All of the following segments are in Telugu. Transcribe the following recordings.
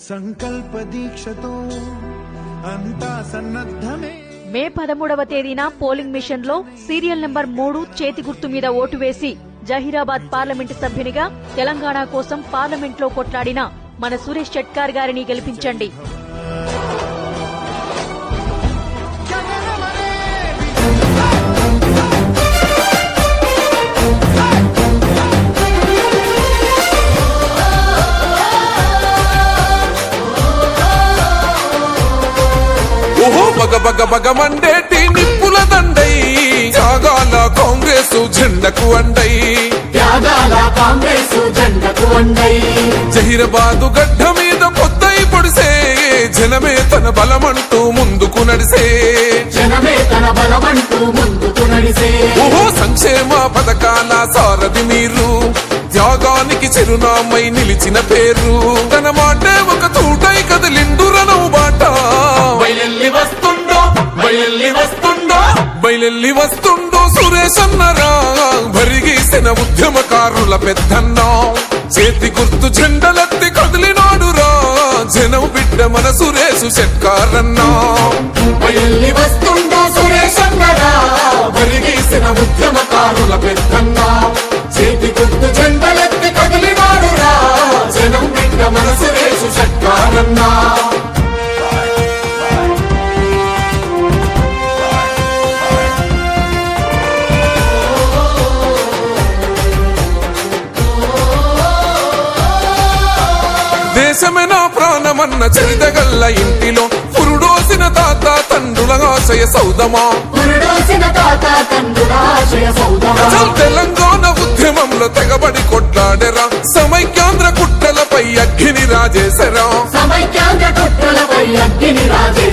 సంకల్ప దీక్షతో అంతా సన్నద్ధమే. మే పదమూడవ తేదీన పోలింగ్ మిషన్లో సీరియల్ నెంబర్ మూడు చేతి గుర్తు మీద ఓటు వేసి జహీరాబాద్ పార్లమెంటు సభ్యునిగా తెలంగాణ కోసం పార్లమెంట్లో కొట్లాడిన మన సురేష్ షెట్కార్ గారిని గెలిపించండి. బగ బగ బగ మండేటి నిప్పుల దండై. త్యాగాల కాంగ్రెస్ జెండకు అండై. త్యాగాల కాంగ్రెస్ జెండకు వండై జహీరాబాదు గడ్డ మీద పొద్దై పొడిసే. జనమే తన బలమంటూ ముందుకు నడిసే. జనమే తన బలమంటూ ముందుకు నడిసే. ఓహో సంక్షేమ పథకాల సారథి మీరు. త్యాగానికి చిరునామై నిలిచిన పేరు. తన మాటే బయలెల్లి వస్తుందో? బయలెల్లి వస్తుండో సురేష్ అన్నరా భరిగీసిన ఉద్యమకారుల పెద్దన్న. చేతి గుర్తు జెండలెత్తి కదిలినాడురా జనం బిడ్డ మన సురేష్ షెట్కారన్నా దేశమే నా ప్రాణమన్న చరితగల్ల ఇంటిలో పురుడోసిన తాత తండ్రుల ఆశయ సౌదమా పురుడోసిన తాత తండ్రుల ఆశయ సౌదమా అసలు తెలంగాణ ఉద్యమంలో తెగబడి కొట్లాడెరా. సమైక్యాంధ్ర కుట్టలపై అగ్గిని రాజేశరా సమైక్యాంధ్ర కుట్రలపై అగ్గిని రాజే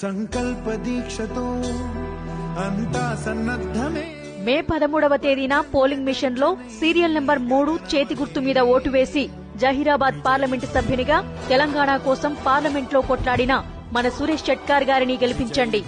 సంకల్ప దీక్షతో అంతా సన్నద్ధమే. మే పదమూడవ తేదీన పోలింగ్ మిషన్లో సీరియల్ నెంబర్ మూడు చేతి గుర్తు మీద ఓటు వేసి జహీరాబాద్ పార్లమెంటు సభ్యునిగా తెలంగాణ కోసం పార్లమెంట్లో కొట్లాడిన మన సురేష్ చట్కార్ గారిని గెలిపించండి.